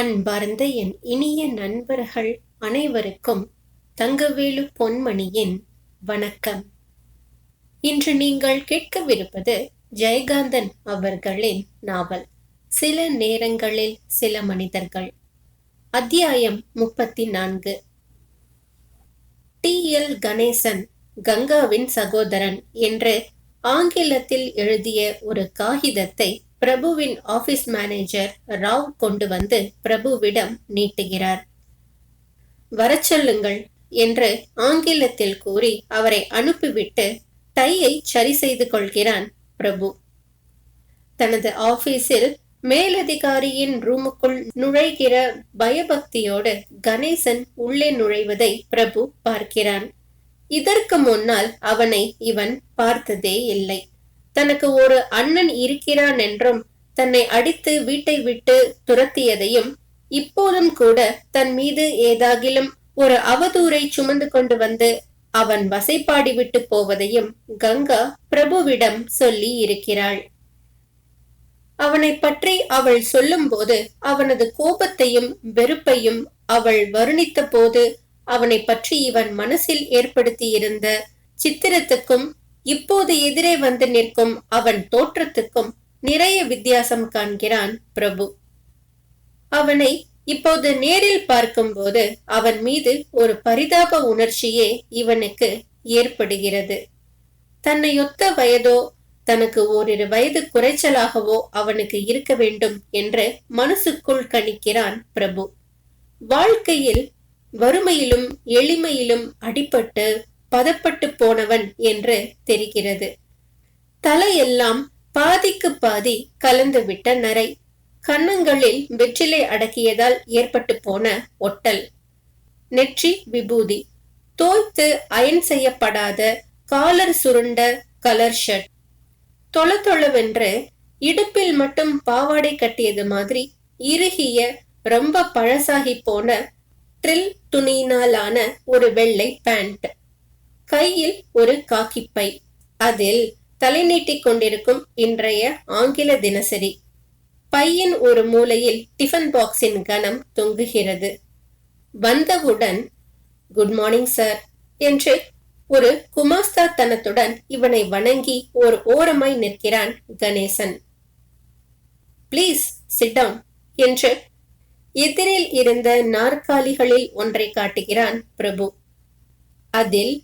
அன்பார்ந்த என் இனிய நண்பர்கள் அனைவருக்கும் தங்கவேலு பொன்மணியின் வணக்கம். இன்று நீங்கள் கேட்கவிருப்பது ஜெயகாந்தன் அவர்களின் நாவல். சில நேரங்களில் சில மனிதர்கள். அத்தியாயம் முப்பத்தி நான்கு டி. எல். கணேசன் கங்காவின் சகோதரன் என்று ஆங்கிலத்தில் எழுதிய ஒரு காகிதத்தை பிரபுவின் ஆபீஸ் மேனேஜர் ராவ் கொண்டு வந்து பிரபுவிடம் நீட்டுகிறார். வரச்சொல்லுங்கள் என்று ஆங்கிலத்தில் கூறி அவரை அனுப்பிவிட்டு டையை சரி செய்து கொள்கிறான் பிரபு. தனது ஆபீஸில் மேலதிகாரியின் ரூமுக்குள் நுழைகிற பயபக்தியோடு கணேசன் உள்ளே நுழைவதை பிரபு பார்க்கிறான். இதற்கு முன்னால் அவனை இவன் பார்த்ததே இல்லை. தனக்கு ஒரு அண்ணன் இருக்கிறான் என்றும் தன்னை அடித்து வீட்டை விட்டு துரத்தியதையும் இப்போதும் கூட தன் மீது ஏதாகிலும் ஒரு அவதூரை சுமந்து கொண்டு வந்து அவன் வசைப்பாடி விட்டு போவதையும் கங்கா பிரபுவிடம் சொல்லி இருக்கிறாள். அவனை பற்றி அவள் சொல்லும்போது அவனது கோபத்தையும் வெறுப்பையும் அவள் வருணித்த போது அவனை பற்றி இவன் மனசில் ஏற்படுத்தியிருந்த சித்திரத்துக்கும் இப்போது எதிரே வந்து நிற்கும் அவன் தோற்றத்துக்கும் நிறைய வித்தியாசம் காண்கிறான் பிரபு. அவனை இப்போது நேரில் பார்க்கும்போது அவன் மீது ஒரு பரிதாப உணர்ச்சியே இவனுக்கு ஏற்படுகிறது. தன்னையொத்த வயதோ தனக்கு ஓரிரு வயது குறைச்சலாகவோ அவனுக்கு இருக்க வேண்டும் என்று மனசுக்குள் கணிக்கிறான் பிரபு. வாழ்க்கையில் வறுமையிலும் எளிமையிலும் அடிபட்டு பதப்பட்டு போனவன் என்று தெரிகிறது. தலையெல்லாம் பாதிக்கு பாதி கலந்துவிட்ட நரை. கன்னங்களில் வெற்றிலை அடக்கியதால் ஏற்பட்டு போன ஒட்டல். நெற்றி விபூதி. தோய்த்து அயன் செய்யப்படாத காலர் சுருண்ட கலர் ஷர்ட். தொள தொளவென்று இடுப்பில் மட்டும் பாவாடை கட்டியது மாதிரி இறுகிய ரொம்ப பழசாகி போன ட்ரில் துணியினாலான ஒரு வெள்ளை பேண்ட். கையில் ஒரு காக்கிப்பை. அதில் தலை நீட்டிக் கொண்டிருக்கும் இன்றைய ஆங்கில தினசரி. பையின் ஒரு மூலையில் டிஃபன் பாக்ஸின் கனம் தொங்குகிறது. வந்தவுடன் குட் மார்னிங் சார் என்று ஒரு குமாஸ்தா தனத்துடன் இவனை வணங்கி ஒரு ஓரமாய் நிற்கிறான் கணேசன். பிளீஸ் சிட்டவுன் என்று எதிரில் இருந்த நாற்காலிகளில் ஒன்றை காட்டுகிறான் பிரபு. அதில்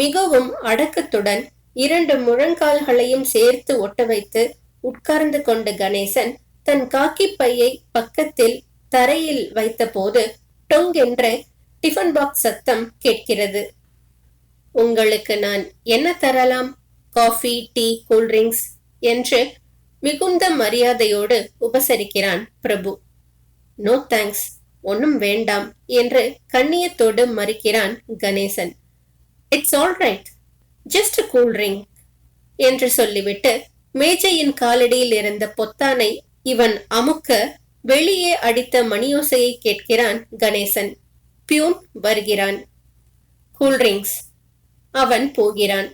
மிகவும் அடக்கத்துடன் இரண்டு முழங்கால்களையும் சேர்த்து ஒட்ட வைத்து உட்கார்ந்து கொண்ட கணேசன் தன் காக்கி பையை பக்கத்தில் தரையில் வைத்தபோது டொங் என்ற டிஃபன் பாக்ஸ் சத்தம் கேட்கிறது. உங்களுக்கு நான் என்ன தரலாம்? காஃபி டீ கூல்ட்ரிங்க்ஸ் என்று மிகுந்த மரியாதையோடு உபசரிக்கிறான் பிரபு. No thanks. ஒன்னும் வேண்டாம் என்று கண்ணியத்தோடு மறுக்கிறான் Ganesan. It's all right just cool drink என்று சொல்லிவிட்டு மேஜையின் காலடியில் இருந்த பொத்தானை இவன் அமுக்க வெளியே அடித்த மணியோசையை கேட்கிறான் கணேசன். பியூன் வருகிறான். கூல்ட்ரிங்க்ஸ் அவன் போகிறான்.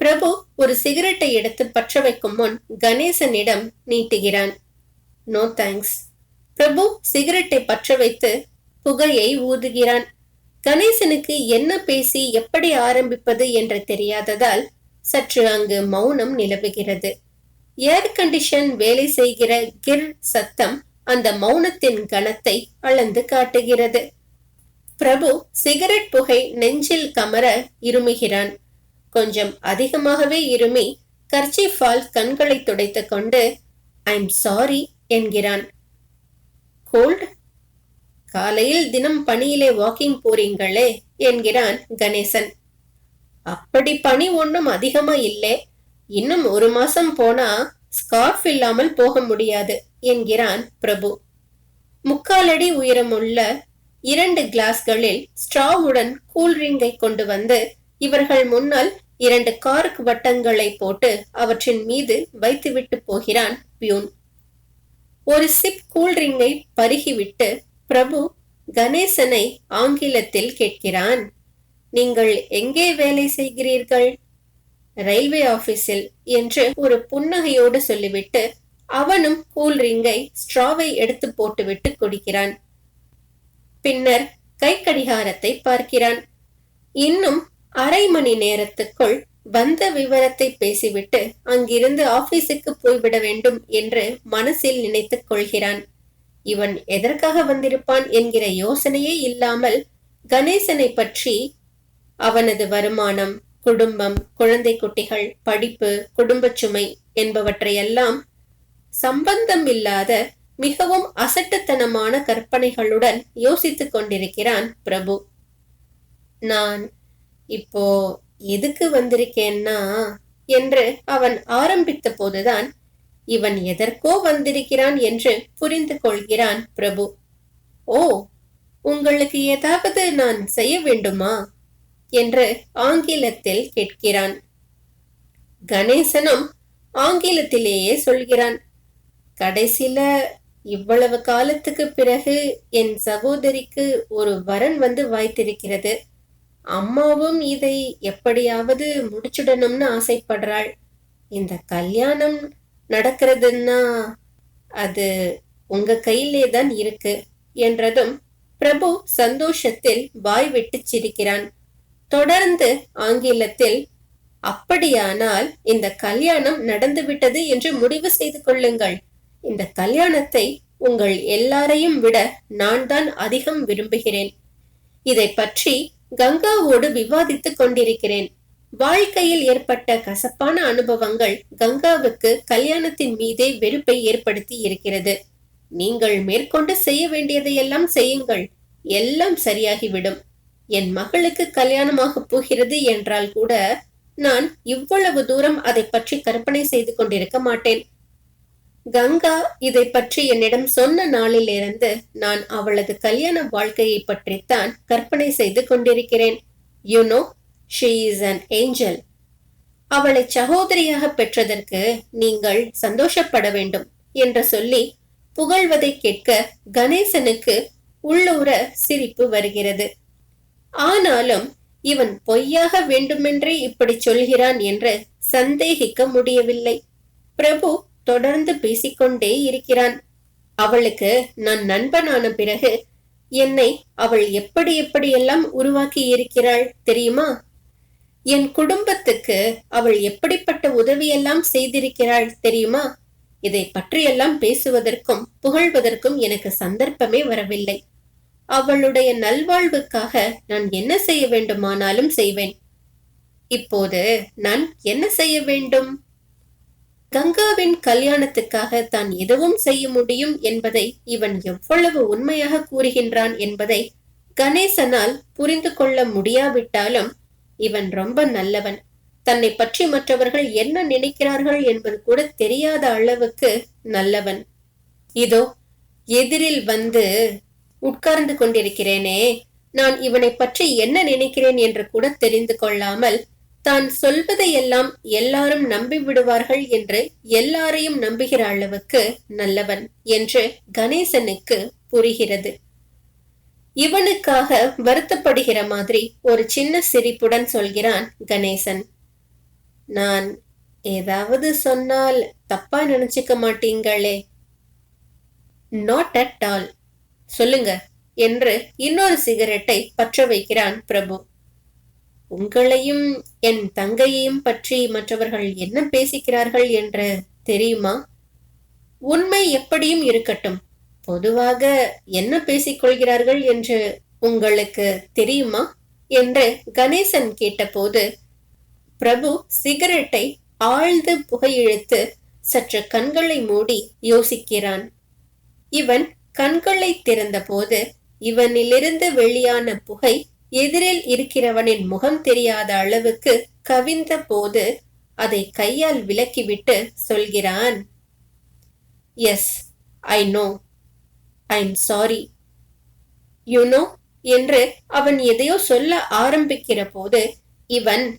பிரபு ஒரு சிகரெட்டை எடுத்து பற்ற வைக்கும் முன் கணேசனிடம் நீட்டுகிறான். நோ தேங்க்ஸ் பிரபு சிகரெட்டை பற்ற வைத்து புகையை ஊதுகிறான். கணேசனுக்கு என்ன பேசி எப்படி ஆரம்பிப்பது என்று தெரியாததால் சற்று அங்கு மௌனம் நிலவுகிறது. ஏர் கண்டிஷன் வேலை செய்கிற கிர் சத்தம் அந்த மௌனத்தின் கணத்தை அளந்து காட்டுகிறது. பிரபு சிகரெட் புகை நெஞ்சில் கமர இருமுகிறான். கொஞ்சம் அதிகமாகவே இருமி கர்ச்சிஃபால் கண்களை துடைத்துக் கொண்டு ஐம் சாரி என்கிறான். கோல்ட் காலையில் தினம் பணியிலே வாக்கிங் போறீங்களே என்கிறான் கணேசன். அப்படி பணி ஒன்றும் அதிகமா இல்லை. இன்னும் ஒரு மாசம் போனா ஸ்கார்ஃப் இல்லாமல் போக முடியாது என்கிறான் பிரபு. முக்காலடி உயரமுள்ள இரண்டு கிளாஸ்களில் ஸ்ட்ராவுடன் கூல்ட்ரிங்கை கொண்டு வந்து இவர்கள் முன்னால் இரண்டு கார்க் வட்டங்களை போட்டு அவற்றின் மீது வைத்துவிட்டு போகிறான் பியூன். ஒரு சிப் கூல்ட்ரிங்கை பருகிவிட்டு பிரபு கணேசனை ஆங்கிலத்தில் கேட்கிறான் நீங்கள் எங்கே வேலை செய்கிறீர்கள்? ரயில்வே ஆபீஸில் என்று ஒரு புன்னகையோடு சொல்லிவிட்டு அவனும் கூல்ரிங்கை ஸ்ட்ராவை எடுத்து போட்டுவிட்டு குடிக்கிறான். பின்னர் கை கடிகாரத்தை பார்க்கிறான். இன்னும் அரை மணி நேரத்துக்குள் வந்த விவரத்தை பேசிவிட்டு அங்கிருந்து ஆபீஸுக்கு போய்விட வேண்டும் என்று மனசில் நினைத்துக் கொள்கிறான். இவன் எதற்காக வந்திருப்பான் என்கிற யோசனையே இல்லாமல் கணேசனை பற்றி அவனது வருமானம் குடும்பம் குழந்தை குட்டிகள் படிப்பு குடும்ப சுமை என்பவற்றையெல்லாம் சம்பந்தம் இல்லாத மிகவும் அசட்டுத்தனமான கற்பனைகளுடன் யோசித்துக் கொண்டிருக்கிறான் பிரபு. நான் இப்போ எதுக்கு வந்திருக்கேன்னா என்று அவன் ஆரம்பித்த போதுதான் இவன் எதற்கோ வந்திருக்கிறான் என்று புரிந்து கொள்கிறான் பிரபு. ஓ உங்களுக்கு ஏதாவது நான் செய்ய வேண்டுமா? என்று ஆங்கிலத்தில் கேட்கிறான். கணேசனும் ஆங்கிலத்திலேயே சொல்கிறான் கடைசியில இவ்வளவு காலத்துக்கு பிறகு என் சகோதரிக்கு ஒரு வரன் வந்து வாய்த்திருக்கிறது. அம்மாவும் இதை எப்படியாவது முடிச்சுடணும்னு ஆசைப்படுறாள். இந்த கல்யாணம் நடக்கிறதுன்னா அது உங்க கையிலே தான் இருக்கு என்றதும் பிரபு சந்தோஷத்தில் வாய் விட்டு சிரிக்கிறான். தொடர்ந்து ஆங்கிலத்தில் அப்படியானால் இந்த கல்யாணம் நடந்துவிட்டது என்று முடிவு செய்து கொள்ளுங்கள். இந்த கல்யாணத்தை உங்கள் எல்லாரையும் விட நான் தான் அதிகம் விரும்புகிறேன். இதை பற்றி கங்காவோடு விவாதித்துக் கொண்டிருக்கிறேன். வாழ்க்கையில் ஏற்பட்ட கசப்பான அனுபவங்கள் கங்காவுக்கு கல்யாணத்தின் மீதே வெறுப்பை ஏற்படுத்தி இருக்கிறது. நீங்கள் மேற்கொண்டு செய்ய வேண்டியதையெல்லாம் செய்யுங்கள். எல்லாம் சரியாகிவிடும். என் மகளுக்கு கல்யாணமாக போகிறது என்றால் கூட நான் இவ்வளவு தூரம் அதை பற்றி கற்பனை செய்து கொண்டிருக்க மாட்டேன். கங்கா இதை பற்றி என்னிடம் சொன்ன நாளிலிருந்து நான் அவளது கல்யாண வாழ்க்கையை பற்றித்தான் கற்பனை செய்து கொண்டிருக்கிறேன். You know she is an angel அவளை சகோதரியாக பெற்றதற்கு நீங்கள் சந்தோஷப்பட வேண்டும் என்று சொல்லி புகழ்வதை கேட்க கணேசனுக்கு உள்ளூர சிரிப்பு வருகிறது. ஆனாலும் இவன் பொய்யாக வேண்டுமென்றே இப்படி சொல்கிறான் என்று சந்தேகிக்க முடியவில்லை. பிரபு தொடர்ந்து பேசிக்கொண்டே இருக்கிறான். அவளுக்கு நான் நண்பனான பிறகு என்னை அவள் எப்படி எப்படியெல்லாம் உருவாக்கி இருக்கிறாள் தெரியுமா? என் குடும்பத்துக்கு அவள் எப்படிப்பட்ட உதவியெல்லாம் செய்திருக்கிறாள் தெரியுமா? இதை பற்றியெல்லாம் பேசுவதற்கும் புகழ்வதற்கும் எனக்கு சந்தர்ப்பமே வரவில்லை. அவளுடைய நல்வாழ்வுக்காக நான் என்ன செய்ய வேண்டுமானாலும் செய்வேன். இப்போது நான் என்ன செய்ய வேண்டும்? கங்காவின் கல்யாணத்துக்காக தான் எதுவும் செய்ய முடியும் என்பதை இவன் எவ்வளவு உண்மையாக கூறுகின்றான் என்பதை கணேசனால் புரிந்து கொள்ள முடியாவிட்டாலும் இவன் ரொம்ப நல்லவன். தன்னை பற்றி மற்றவர்கள் என்ன நினைக்கிறார்கள் என்பது கூட தெரியாத அளவுக்கு நல்லவன். இதோ எதிரில் வந்து உட்கார்ந்து கொண்டிருக்கிறேனே நான் இவனை பற்றி என்ன நினைக்கிறேன் என்று கூட தெரிந்து கொள்ளாமல் தான் சொல்வதையெல்லாம் எல்லாரும் நம்பி விடுவார்கள் என்று எல்லாரையும் நம்புகிற அளவுக்கு நல்லவன் என்று கணேசனுக்கு புரிகிறது. இவனுக்காக வருத்தப்படுகிற மாதிரி ஒரு சின்ன சிரிப்புடன் சொல்கிறான் கணேசன். நான் ஏதாவது சொன்னால் தப்பா நினைச்சுக்க மாட்டீங்களே? நாட் அட் ஆல் சொல்லுங்க என்று இன்னொரு சிகரெட்டை பற்ற வைக்கிறான் பிரபு. உங்களையும் என் தங்கையையும் பற்றி மற்றவர்கள் என்ன பேசிக்கிறார்கள் என்று தெரியுமா? உண்மை எப்படியும் இருக்கட்டும். பொதுவாக என்ன பேசிக்கொள்கிறார்கள் என்று உங்களுக்கு தெரியுமா? என்று கணேசன் கேட்டபோது பிரபு சிகரெட்டை ஆழ்ந்து புகையிழுத்து சற்று கண்களை மூடி யோசிக்கிறான். இவன் கண்களை திறந்தபோது இவனிலிருந்து வெளியான புகை எதிரில் இருக்கிறவனின் முகம் தெரியாத அளவுக்கு கவிந்த போது அதை கையால் விலக்கிவிட்டு சொல்கிறான். Yes I know I am sorry you know என்று அவன் எதையோ சொல்ல ஆரம்பிக்கிற போது இவன்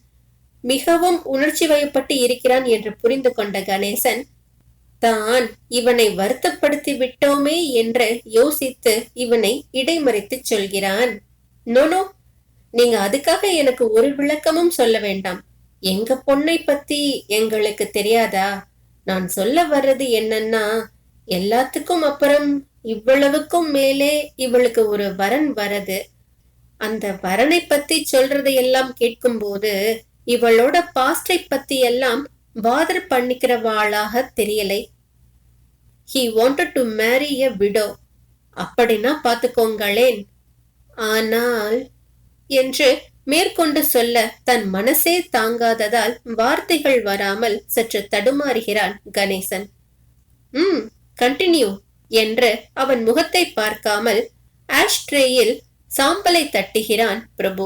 மிகவும் உணர்ச்சி வயப்பட்டு இருக்கிறான் என்று புரிந்து கொண்ட கணேசன் தான் இவனை வருத்தப்படுத்தி விட்டோமே என்று யோசித்து இவனை இடைமறித்து சொல்கிறான். நோனோ நீங்க அதுக்காக எனக்கு ஒரு விளக்கமும் சொல்ல வேண்டாம். எங்க பொண்ணை பத்தி எங்களுக்கு தெரியாதா? நான் சொல்ல வர்றது என்னன்னா எல்லாத்துக்கும் அப்புறம் இவ்வளவுக்கும் மேலே இவளுக்கு ஒரு வரன் வரது. அந்த வரனை பத்தி சொல்றதை எல்லாம் கேட்கும் கேட்கும்போது இவளோட பாஸ்டை பத்தி எல்லாம் பாதர் பண்ணிக்கிறவாளாக தெரியலை. He wanted to marry a widow அப்படின்னா பாத்துக்கோங்களேன் ஆனால் என்று மேற்கொண்டு சொல்ல தன் மனசே தாங்காததால் வார்த்தைகள் வராமல் சற்று தடுமாறுகிறான் கணேசன். ம் கண்டினியூ என்று அவன் முகத்தை பார்க்காமல் ஆஷ்ட்ரேயில் சாம்பலை தட்டுகிறான் பிரபு.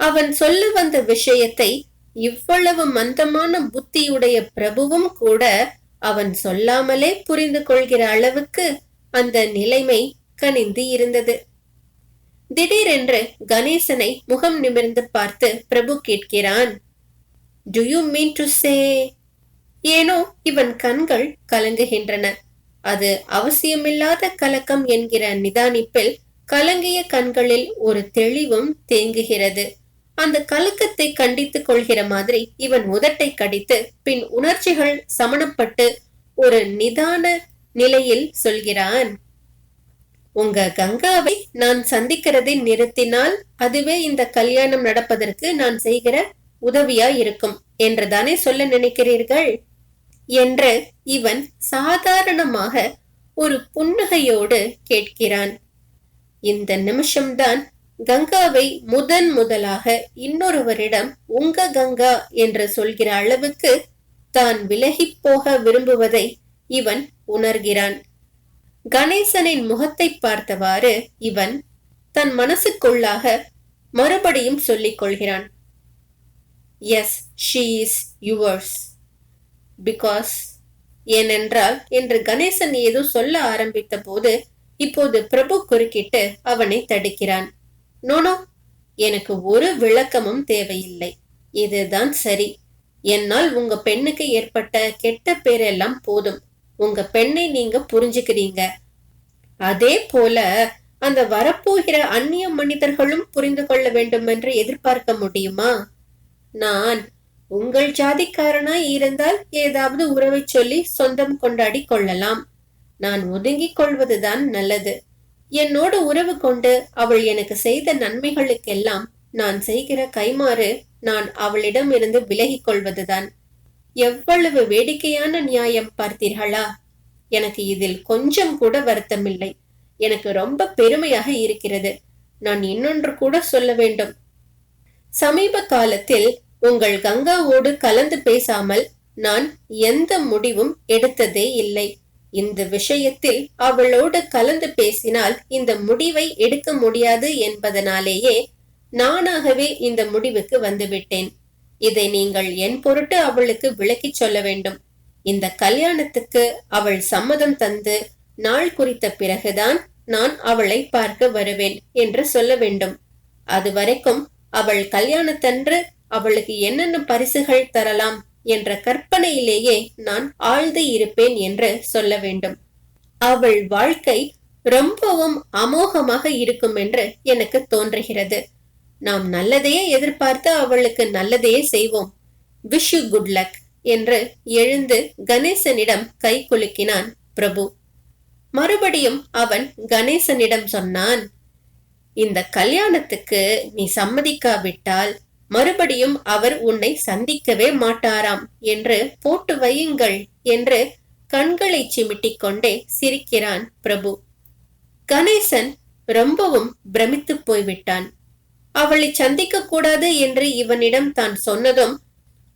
அவன் சொல்ல வந்த விஷயத்தை இவ்வளவு மந்தமான புத்தியுடைய பிரபுவும் கூட அவன் சொல்லாமலே புரிந்து கொள்கிற அளவுக்கு அந்த நிலைமை கனிந்து இருந்தது. திடீரென்று கணேசனை முகம் நிமிர்ந்து பார்த்து பிரபு கேட்கிறான் do you mean to say ஏனோ இவன் கண்கள் கலங்குகின்றன. அது அவசியமில்லாத கலக்கம் என்கிற நிதானிப்பில் கலங்கிய கண்களில் ஒரு தெளிவும் தேங்குகிறது. அந்த கலக்கத்தை கண்டித்துக் கொள்கிற மாதிரி இவன் உதட்டை கடித்து பின் உணர்ச்சிகள் சமணப்பட்டு ஒரு நிதான நிலையில் சொல்கிறான். உங்க கங்காவை நான் சந்திக்கிறதை நிறுத்தினால் அதுவே இந்த கல்யாணம் நடப்பதற்கு நான் செய்கிற உதவியா இருக்கும் என்றுதானே சொல்ல நினைக்கிறீர்கள்? என்று இவன் சாதாரணமாக ஒரு புன்னகையோடு கேட்கிறான். இந்த நிமிஷம்தான் கங்காவை முதன் முதலாக இன்னொருவரிடம் உங்க கங்கா என்று சொல்கிற அளவுக்கு தான் விலகிப் போக விரும்புவதை இவன் உணர்கிறான். கணேசனின் முகத்தை பார்த்தவாறு இவன் தன் மனசுக்குள்ளாக மறுபடியும் சொல்லிக் கொள்கிறான். Yes she is yours because ஏனென்றால் என்று கணேசன் ஏதோ சொல்ல ஆரம்பித்த போது இப்போது பிரபு குறுக்கிட்டு அவனை தடுக்கிறான். நோனோ எனக்கு ஒரு விளக்கமும் தேவையில்லை. இதுதான் சரி. என்னால் உங்க பெண்ணுக்கு ஏற்பட்ட கெட்ட பேரெல்லாம் போதும். உங்க பெண்ணை நீங்க புரிஞ்சுக்கிறீங்க. அதே போல அந்த வரப்போகிற அந்நிய மனிதர்களும் புரிந்து கொள்ள வேண்டும் என்று எதிர்பார்க்க முடியுமா? நான் உங்கள் ஜாதிக்காரனாய் இருந்தால் ஏதாவது உறவை சொல்லி சொந்தம் கொண்டாடி கொள்ளலாம். நான் ஒதுங்கிக் கொள்வதுதான் நல்லது. என்னோடு உறவு கொண்டு அவள் எனக்கு செய்த நன்மைகளுக்கெல்லாம் நான் செய்கிற கைமாறு நான் அவளிடம் இருந்து விலகிக் கொள்வதுதான். எவ்வளவு வேடிக்கையான நியாயம் பார்த்தீர்களா? எனக்கு இதில் கொஞ்சம் கூட வருத்தமில்லை. எனக்கு ரொம்ப பெருமையாக இருக்கிறது. நான் இன்னொன்று கூட சொல்ல வேண்டும். சமீப காலத்தில் உங்கள் கங்காவோடு கலந்து பேசாமல் நான் எந்த முடிவும் எடுத்ததே இல்லை. இந்த விஷயத்தில் அவளோடு கலந்து பேசினால் இந்த முடிவை எடுக்க முடியாது என்பதனாலேயே நானாகவே இந்த முடிவுக்கு வந்துவிட்டேன். இதை நீங்கள் என் பொருட்டு அவளுக்கு விளக்கிச் சொல்ல வேண்டும். இந்த கல்யாணத்துக்கு அவள் சம்மதம் தந்து நாள் குறித்த பிறகுதான் நான் அவளை பார்க்க வருவேன் என்று சொல்ல வேண்டும். அது வரைக்கும் அவள் கல்யாணத்தன்று அவளுக்கு என்னென்ன பரிசுகள் தரலாம் என்ற கற்பனையிலேயே நான் ஆழ்ந்து இருப்பேன் என்று சொல்ல வேண்டும். அவள் வாழ்க்கை ரொம்பவும் அமோகமாக இருக்கும் என்று எனக்கு தோன்றுகிறது. நாம் நல்லதையே எதிர்பார்த்து அவளுக்கு நல்லதையே செய்வோம். விஷ் யூ குட் லக் என்று எழுந்து கணேசனிடம் கை குலுக்கினான் பிரபு. மறுபடியும் அவன் கணேசனிடம் சொன்னான் இந்த கல்யாணத்துக்கு நீ சம்மதிக்காவிட்டால் மறுபடியும் அவர் உன்னை சந்திக்கவே மாட்டாராம் என்று போட்டு வையுங்கள் என்று கண்களை சிமிட்டிக் கொண்டே சிரிக்கிறான் பிரபு. கணேசன் ரொம்பவும் பிரமித்து போய்விட்டான். அவளை சந்திக்க கூடாது என்று இவனிடம் தான் சொன்னதும்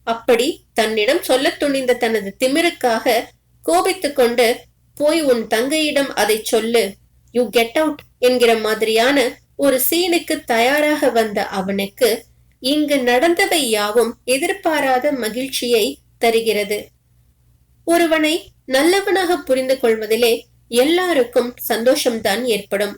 அப்படி தன்னிடம் சொல்ல துணிந்த தனது திமிருக்காக கோபித்துக் கொண்டு போய் உன் தங்கையிடம் அதை சொல்லு. யூ கெட் அவுட் என்கிற மாதிரியான ஒரு சீனுக்கு தயாராக வந்த அவனுக்கு இங்கு நடந்தவை யாவும் எதிர்பாராத மகிழ்ச்சியை தருகிறது. ஒருவனை நல்லவனாக புரிந்து கொள்வதிலே எல்லாருக்கும் சந்தோஷம்தான் ஏற்படும்.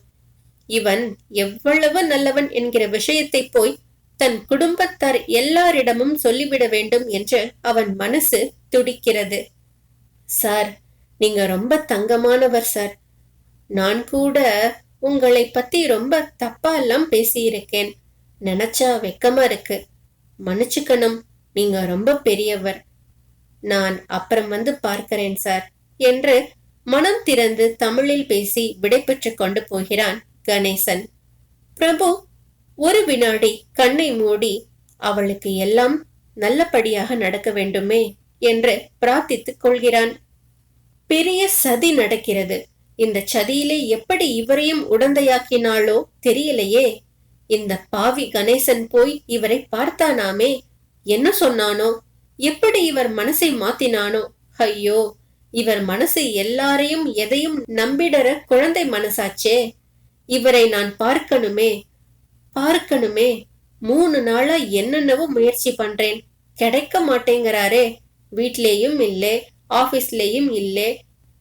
இவன் எவ்வளவு நல்லவன் என்கிற விஷயத்தை போய் தன் குடும்பத்தார் எல்லாரிடமும் சொல்லிவிட வேண்டும் என்று அவன் மனசு துடிக்கிறது. சார் நீங்க ரொம்ப தங்கமானவர் சார். நான் கூட உங்களை பத்தி ரொம்ப தப்பா எல்லாம் பேசியிருக்கேன். நினைச்சா வெக்கமா இருக்கு. மன்னிச்சுக்கணும். நீங்க ரொம்ப பெரியவர். நான் அப்புறம் வந்து பார்க்கிறேன் சார் என்று மனம் திறந்து தமிழில் பேசி விடைபெற்று கொண்டு போகிறான் கணேசன். பிரபு ஒரு வினாடி கண்ணை மூடி அவளுக்கு எல்லாம் நல்லபடியாக நடக்க வேண்டுமே என்று பிரார்த்தித்துக் கொள்கிறான். பெரிய சதி நடக்கிறது. இந்த சதியிலே எப்படி இவரையும் உடந்தையாக்கினாளோ தெரியலையே. இந்த பாவி கணேசன் போய் இவரை பார்த்தானாமே. என்ன சொன்னானோ? எப்படி இவர் மனசை மாத்தினானோ? ஐயோ இவர் மனசு எல்லாரையும் எதையும் நம்பிடற குழந்தை மனசாச்சே. இவரை நான் பார்க்கணுமே. பார்க்கணுமே. மூணு நாளா என்னென்னவோ முயற்சி பண்றேன். கிடைக்க மாட்டேங்கிறாரே. வீட்லேயும் இல்லே ஆபீஸ்லேயும் இல்லே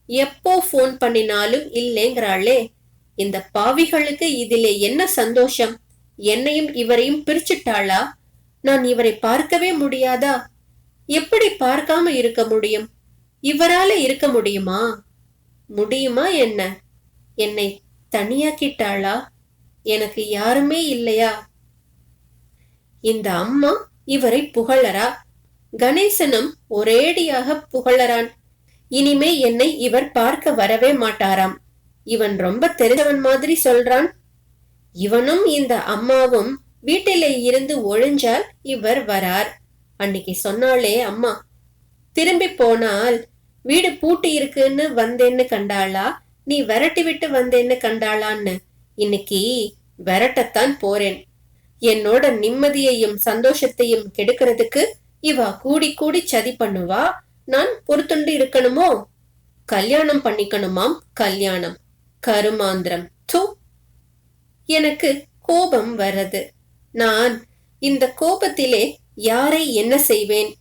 எப்போ போன் பண்ணினாலும் இல்லைங்கிறாளே. இந்த பாவிகளுக்கு இதிலே என்ன சந்தோஷம்? என்னையும் இவரையும் பிரிச்சுட்டாளா? நான் இவரை பார்க்கவே முடியாதா? எப்படி பார்க்காம இருக்க முடியும்? இவரால இருக்க முடியுமா? முடியுமா என்ன? என்னை தனியாக்கிட்டாளா? எனக்கு யாருமே இல்லையா? இந்த அம்மா இவரை புகழறா. கணேசனும் ஒரேடியாக புகழறான். இனிமே என்னை இவர் பார்க்க வரவே மாட்டாராம். இவன் ரொம்ப தெரிஞ்சவன் மாதிரி சொல்றான். இவனும் இந்த அம்மாவும் வீட்டிலே இருந்து ஒழிஞ்சால் இவர் வரார். அன்னைக்கு சொன்னாளே அம்மா திரும்பி போனால் வீடு பூட்டி இருக்குன்னு வந்தேன்னு கண்டாளா? நீ விரட்டி விட்டு வந்தேன்னு கண்டாளான்னு. இன்னைக்கு விரட்டத்தான் போறேன். என்னோட நிம்மதியையும் சந்தோஷத்தையும் கெடுக்கிறதுக்கு இவா கூடி கூடி சதி பண்ணுவா. நான் பொறுத்துண்டு இருக்கணுமோ? கல்யாணம் பண்ணிக்கணுமாம்? கல்யாணம். கருமாந்திரம். தூ எனக்கு கோபம் வரது நான் இந்த கோபத்திலே யாரை என்ன செய்வேன்?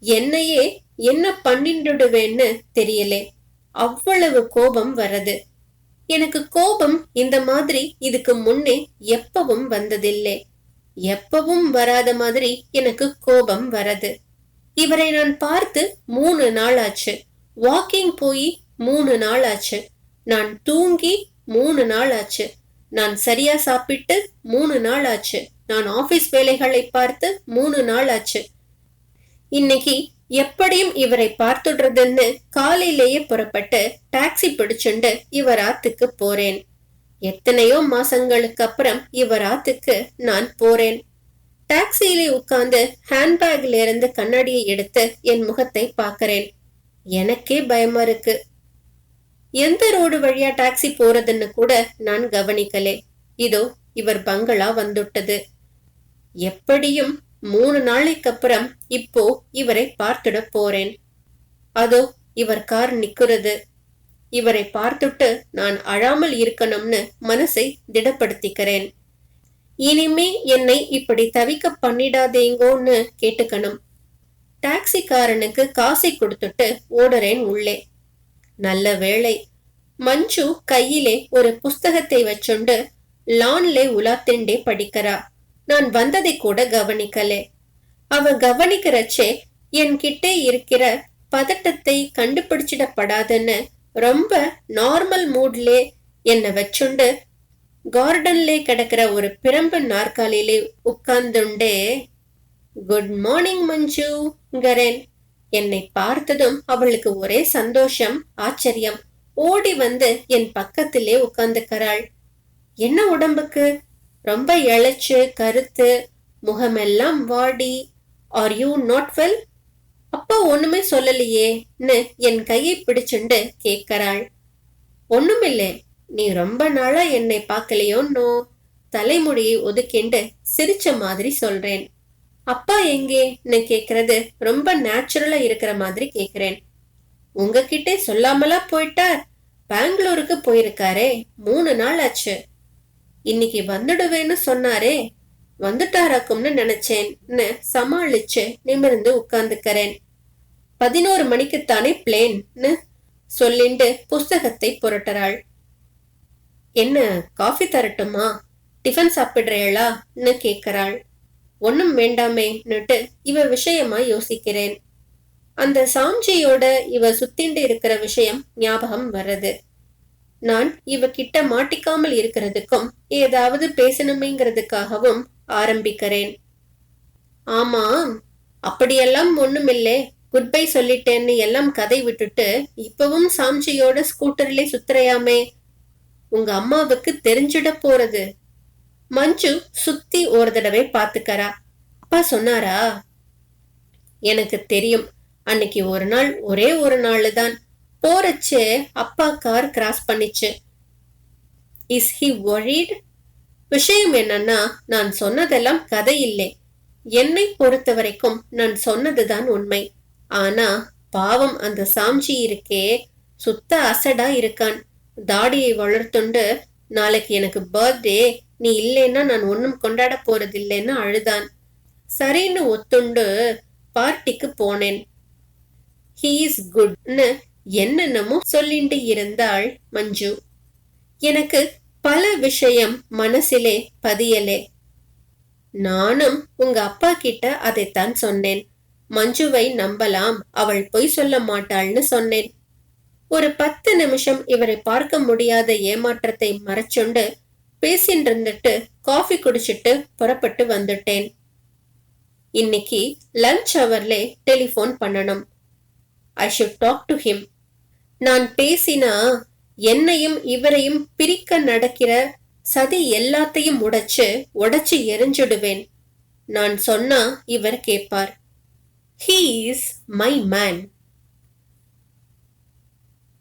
என்னையே என்ன பண்ணிடுவேன்னு தெரியலே. அவ்வளவு கோபம் வரது எனக்கு கோபம் இந்த மாதிரி இதுக்கு முன்னே எப்பவும் வந்ததில்லை. எப்பவும் வராத மாதிரி எனக்கு கோபம் வரது இவரை நான் பார்த்து மூணு நாள் ஆச்சு வாக்கிங் போய் மூணு நாள் ஆச்சு நான் தூங்கி மூணு நாள் ஆச்சு நான் சரியா சாப்பிட்டு மூணு நாள் ஆச்சு நான் ஆபீஸ் வேலைகளை பார்த்து மூணு நாள் ஆச்சு இன்னைக்கு எப்படியும் இவரை பார்த்துடுறதுன்னு காலையிலேயே புறப்பட்டு டாக்ஸி பிடிச்சுண்டு இவர் ஆத்துக்கு போறேன். எத்தனையோ மாசங்களுக்கு அப்புறம் இவர் ஆத்துக்கு நான் போறேன். டாக்ஸியிலே உட்கார்ந்து ஹேண்ட்பேக்ல இருந்து கண்ணாடியை எடுத்து என் முகத்தை பார்க்கறேன். எனக்கே பயமா இருக்கு. எந்த ரோடு வழியா டாக்ஸி போறதுன்னு கூட நான் கவனிக்கலே. இதோ இவர் பங்களா வந்துட்டது எப்படியும் மூணு நாளைக்கு அப்புறம் இப்போ இவரை பார்த்துட போறேன். அதோ இவர் கார் நிக்கிறது. இவரை பார்த்துட்டு நான் அழாமல் இருக்கணும்னு மனசை திடப்படுத்திக்கிறேன். இனிமே என்னை இப்படி தவிக்க பண்ணிடாதேங்கோன்னு கேட்டுக்கணும். டாக்ஸிக்காரனுக்கு காசை கொடுத்துட்டு ஓடுறேன் உள்ளே. நல்ல வேளை. மஞ்சு கையிலே ஒரு புஸ்தகத்தை வச்சுண்டு லான்லே உலாத்திண்டே படிக்கிறா. நான் வந்ததை கூட கவனிக்கலே. அவ கவனிக்கிறச்சே என்கிட்டே இருக்கிற பதட்டத்தை கண்டுபிடிச்சிடப்படாதுன்னு ரொம்ப நார்மல் மூட்லே என்னை வச்சுண்டு கார்டன்லே கிடக்கிற ஒரு பிரம்பு நாற்காலியிலே உட்கார்ந்துண்டே குட் மார்னிங் மஞ்சுங்கரேன் என்னை பார்த்ததும் அவளுக்கு ஒரே சந்தோஷம் ஆச்சரியம். ஓடி வந்து என் பக்கத்திலே உட்கார்ந்துக்கிறாள். என்ன உடம்புக்கு? ரொம்ப இழைச்சு கருத்து முகமெல்லாம் வாடி. ஆர் யூ நாட் வெல் அப்பா ஒண்ணுமே சொல்லலையேன்னு என் கையை பிடிச்சுண்டு கேட்கறாள். ஒண்ணுமில்லை. நீ ரொம்ப நாளா என்னை பார்க்கலையோன்னோ? தலைமுடியை ஒதுக்கிண்டு சிரிச்ச மாதிரி சொல்றேன். அப்பா எங்கேன்னு கேக்குறது. ரொம்ப நேச்சுரலா இருக்கிற மாதிரி கேக்குறேன். உங்ககிட்ட சொல்லாமலா போயிட்டார் பெங்களூருக்கு போயிருக்காரே. மூணு நாள் ஆச்சு. இன்னைக்கு வந்துடுவேன்னு சொன்னாரே. வந்துட்டாராக்கும்னு நினைச்சேன்னு சமாளிச்சு நிமிர்ந்து உட்கார்ந்துக்கிறேன். பதினோரு மணிக்குத்தானே பிளேன்னு சொல்லிண்டு புஸ்தகத்தை புரட்டுறாள். என்ன காஃபி தரட்டுமா? டிஃபன் சாப்பிடுறீளான்னு கேட்கிறாள். ஒன்றும் வேண்டாமேன்னுட்டு இவ விஷயமா யோசிக்கிறேன். அந்த சாம்ஜியோட இவ சுத்திண்டு இருக்கிற விஷயம் ஞாபகம் வர்றது. நான் இவ கிட்ட மாட்டிக்காமல் இருக்கிறதுக்கும் ஏதாவது பேசணுமேங்கிறதுக்காகவும் ஆரம்பிக்கிறேன். ஆமா அப்படியெல்லாம் ஒண்ணுமில்லே. குட் பை சொல்லிட்டேன்னு எல்லாம் கதை விட்டுட்டு இப்பவும் சாம்ஜியோட ஸ்கூட்டர்லேயே சுத்துறையாமே. உங்க அம்மாவுக்கு தெரிஞ்சிட போறது. மஞ்சு சுத்தி ஒரு தடவை பாத்துக்கறா அப்பா சொன்னாரா? எனக்கு தெரியும். அன்னைக்கு ஒரு நாள் ஒரே ஒரு நாள் தான் போறச்சே அப்பா கார் கிராஸ் பண்ணிச்சு. இஸ் ஹி ஒரீட் விஷயம் என்னன்னா நான் சொன்னதெல்லாம் கதை இல்லை என்னை பொறுத்த வரைக்கும் நான் சொன்னதுதான் உண்மை. ஆனா பாவம் அந்த சாம்ஜி இருக்கே சுத்த அசடா இருக்கான். தாடியை வளர்த்துண்டு நாளைக்கு எனக்கு பர்த்டே நீ இல்லைன்னா நான் ஒன்னும் கொண்டாட போறதில்லைன்னு அழுதான். சரின்னு ஒத்துண்டு பார்ட்டிக்கு போனேன். ஹீ இஸ் குட்னு என்னென்னமோ சொல்லிண்டு இருந்தாள் மஞ்சு. எனக்கு பல விஷயம் மனசிலே பதியலே. நானும் உங்க அப்பா கிட்ட அதைத்தான் சொன்னேன். மஞ்சுவை நம்பலாம் அவள் பொய் சொல்ல மாட்டாள்னு சொன்னேன். ஒரு பத்து நிமிஷம் இவரை பார்க்க முடியாத ஏமாற்றத்தை மறைச்சுண்டு பேசின்னு இருந்துட்டு காஃபி குடிச்சிட்டு புறப்பட்டு வந்துட்டேன். இன்னைக்கு லஞ்ச் அவர்ல டெலிஃபோன் பண்ணணும். I should talk to him நான் பேசினா என்னையும் இவரையும் பிரிக்க நடக்கிற சதி எல்லாத்தையும் உடைச்சு உடைச்சு எரிஞ்சிடுவேன். நான் சொன்னா இவர் கேட்பார் ஹீ இஸ் மை மேன்